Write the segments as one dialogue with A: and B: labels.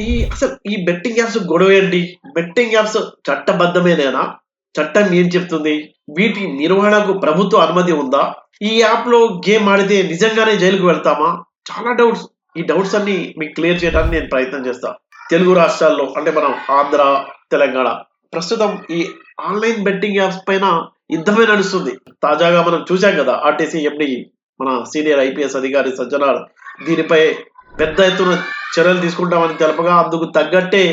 A: ఈ అసలు ఈ బెట్టింగ్ యాప్స్ గొడవ ఏంటి? బెట్టింగ్ యాప్స్ చట్టబద్ధమేనేనా? చట్టం ఏం చెప్తుంది? వీటి నిర్వహణకు ప్రభుత్వ అనుమతి ఉందా? ఈ యాప్లో గేమ్ ఆడితే నిజంగానే జైలుకు వెళ్తామా? చాలా డౌట్స్ ఈ డౌట్స్ అన్ని మీకు క్లియర్ చేయడానికి నేను ప్రయత్నం చేస్తా. తెలుగు రాష్ట్రాల్లో అంటే మనం ఆంధ్ర తెలంగాణ ప్రస్తుతం ఈ ఆన్లైన్ బెట్టింగ్ యాప్స్ పైన యుద్ధమే నడుస్తుంది. తాజాగా మనం చూసాం కదా ఆర్టీసీ ఎండి మన సీనియర్ ఐపీఎస్ అధికారి సజ్జనార్ దీనిపై పెద్ద ఎత్తున చర్యలు తీసుకుంటామని తెలపగా అందుకు తగ్గట్టే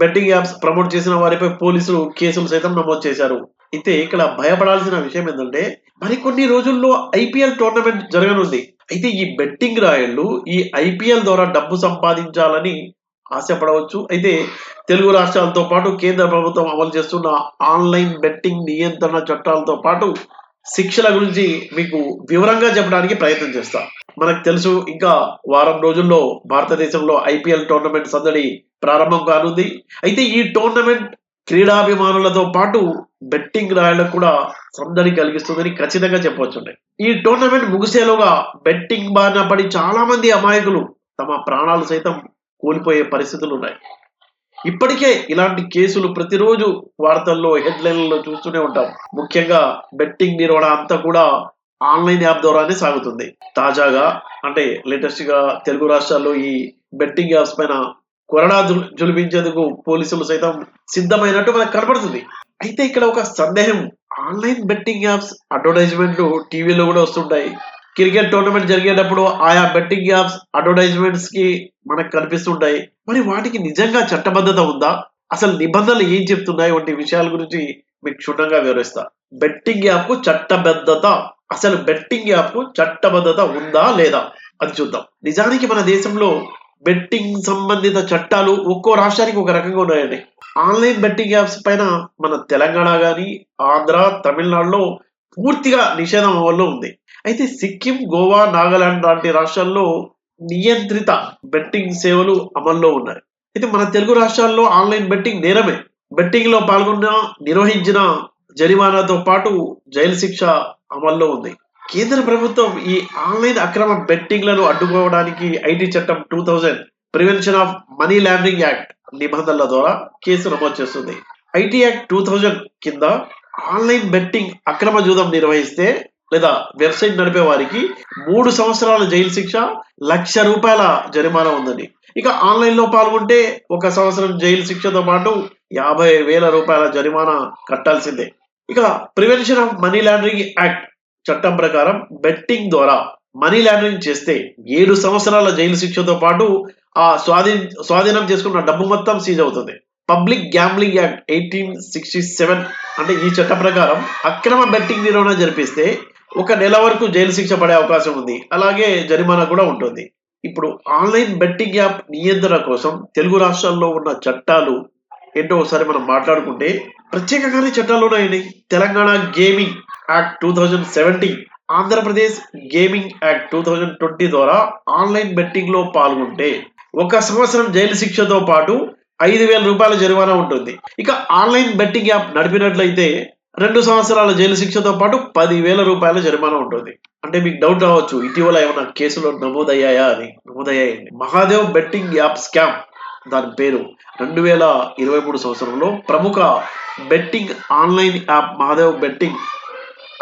A: బెట్టింగ్ యాప్స్ ప్రమోట్ చేసిన వారిపై పోలీసులు కేసులు సైతం నమోదు చేశారు. అయితే ఇక్కడ భయపడాల్సిన విషయం ఏంటంటే మరికొన్ని రోజుల్లో ఐపీఎల్ టోర్నమెంట్ జరగనుంది. అయితే ఈ బెట్టింగ్ రాయళ్ళు ఈ ఐపీఎల్ ద్వారా డబ్బు సంపాదించాలని ఆశపడవచ్చు. అయితే తెలుగు రాష్ట్రాలతో పాటు కేంద్ర ప్రభుత్వం అమలు చేస్తున్న ఆన్లైన్ బెట్టింగ్ నియంత్రణ చట్టాలతో పాటు శిక్షల గురించి మీకు వివరంగా చెప్పడానికి ప్రయత్నం చేస్తా. మనకు తెలుసు ఇంకా వారం రోజుల్లో భారతదేశంలో ఐపీఎల్ టోర్నమెంట్ సందడి ప్రారంభం కానుంది. అయితే ఈ టోర్నమెంట్ క్రీడాభిమానులతో పాటు బెట్టింగ్ రాయలకు కూడా సందడి కలిగిస్తుందని ఖచ్చితంగా చెప్పవచ్చుండే. ఈ టోర్నమెంట్ ముగిసేలోగా బెట్టింగ్ బారిన పడి చాలా మంది అమాయకులు తమ ప్రాణాలు సైతం కోల్పోయే పరిస్థితులు ఉన్నాయి ఇప్పటికే ఇలాంటి కేసులు ప్రతిరోజు వార్తల్లో హెడ్లైన్లలో చూస్తూనే ఉంటాం. ముఖ్యంగా బెట్టింగ్ నిర్వహణ అంతా కూడా ఆన్లైన్ యాప్ ద్వారానే సాగుతుంది. తాజాగా అంటే లేటెస్ట్గా తెలుగు రాష్ట్రాల్లో ఈ బెట్టింగ్ యాప్స్ పైన కొరడా జుల్- జులిపించేందుకు పోలీసులు సైతం సిద్ధమైనట్టు మనకు కనబడుతుంది అయితే ఇక్కడ ఒక సందేహం. ఆన్లైన్ బెట్టింగ్ యాప్స్ అడ్వర్టైజ్మెంట్లు టీవీలో కూడా వస్తుంటాయి. క్రికెట్ టోర్నమెంట్ జరిగేటప్పుడు ఆయా బెట్టింగ్ యాప్స్ అడ్వర్టైజ్మెంట్స్కి మనకు కనిపిస్తుంటాయి. మరి వాటికి నిజంగా చట్టబద్ధత ఉందా? అసలు నిబంధనలు ఏం చెప్తున్నాయి? వంటి విషయాల గురించి మీకు క్షుణ్ణంగా వివరిస్తా. బెట్టింగ్ యాప్కు చట్టబద్ధత. అసలు బెట్టింగ్ యాప్కు చట్టబద్ధత ఉందా లేదా? అది చూద్దాం. నిజానికి మన దేశంలో బెట్టింగ్ సంబంధిత చట్టాలు ఒక్కో రాష్ట్రానికి ఒక రకంగా ఉన్నాయండి. ఆన్లైన్ బెట్టింగ్ యాప్స్ పైన మన తెలంగాణ గాని ఆంధ్ర తమిళనాడులో పూర్తిగా నిషేధం అమల్లో ఉంది. అయితే సిక్కిం గోవా నాగాలాండ్ లాంటి రాష్ట్రాల్లో నియంత్రిత బెట్టింగ్ సేవలు అమల్లో ఉన్నాయి. అయితే మన తెలుగు రాష్ట్రాల్లో ఆన్లైన్ బెట్టింగ్ నేరమే. బెట్టింగ్లో పాల్గొన్న నిర్వహించిన జరిమానాతో పాటు జైలు శిక్ష అమల్లో ఉంది. కేంద్ర ప్రభుత్వం ఈ ఆన్లైన్ అక్రమ బెట్టింగ్లను అడ్డుకోవడానికి ఐటీ చట్టం two thousand prevention of money laundering act నిబంధనల ద్వారా కేసు నమోదు చేస్తుంది. ఐటీ యాక్ట్ టూ థౌజండ్ కింద ఆన్లైన్ బెట్టింగ్ అక్రమ జూదం నిర్వహిస్తే లేదా వెబ్సైట్ నడిపే వారికి మూడు సంవత్సరాల జైలు శిక్ష లక్ష రూపాయల జరిమానా ఉందండి. ఇక ఆన్లైన్లో పాల్గొంటే ఒక సంవత్సరం జైలు శిక్షతో పాటు యాభై వేల రూపాయల జరిమానా కట్టాల్సిందే. ఇక prevention of money laundering act చట్టం ప్రకారం బెట్టింగ్ ద్వారా మనీ లాండరింగ్ చేస్తే ఏడు సంవత్సరాల జైలు శిక్షతో పాటు ఆ స్వాధీన స్వాధీనం చేసుకున్న డబ్బు మొత్తం సీజ్ అవుతుంది. Public gambling act eighteen sixty seven అంటే ఈ చట్ట ప్రకారం అక్రమ బెట్టింగ్ నిర్వహణ జరిపిస్తే ఒక నెల వరకు జైలు శిక్ష పడే అవకాశం ఉంది. అలాగే జరిమానా కూడా ఉంటుంది. ఇప్పుడు ఆన్లైన్ బెట్టింగ్ యాప్ నియంత్రణ కోసం తెలుగు రాష్ట్రాల్లో ఉన్న చట్టాలు ఏంటో ఒకసారి మనం మాట్లాడుకుంటే ప్రత్యేకంగానే చట్టాలు ఉన్నాయండి Telangana gaming act two thousand seventeen Andhra Pradesh gaming act two thousand twenty ద్వారా ఆన్లైన్ బెట్టింగ్లో పాల్గొంటే ఒక సంవత్సరం జైలు శిక్షతో పాటు ఐదు వేల రూపాయల జరిమానా ఉంటుంది. ఇక ఆన్లైన్ బెట్టింగ్ యాప్ నడిపినట్లయితే రెండు సంవత్సరాల జైలు శిక్షతో పాటు పదివేల రూపాయల జరిమానా ఉంటుంది. అంటే మీకు డౌట్ రావచ్చు ఇటీవల ఏమైనా కేసులో నమోదయ్యాయా అని. నమోదయ్యాయండి. మహాదేవ్ బెట్టింగ్ యాప్ స్కామ్ దాని పేరు. రెండు వేల ఇరవై మూడు సంవత్సరంలో ప్రముఖ betting online app Mahadev betting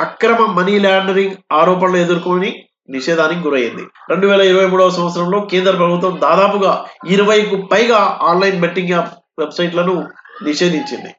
A: అక్రమ మనీ లాండరింగ్ ఆరోపణలు ఎదుర్కొని నిషేధానికి గురైంది. రెండు వేల ఇరవై మూడవ సంవత్సరంలో కేంద్ర ప్రభుత్వం దాదాపుగా ఇరవైకు పైగా ఆన్లైన్ బెట్టింగ్ యాప్ వెబ్సైట్లను నిషేధించింది.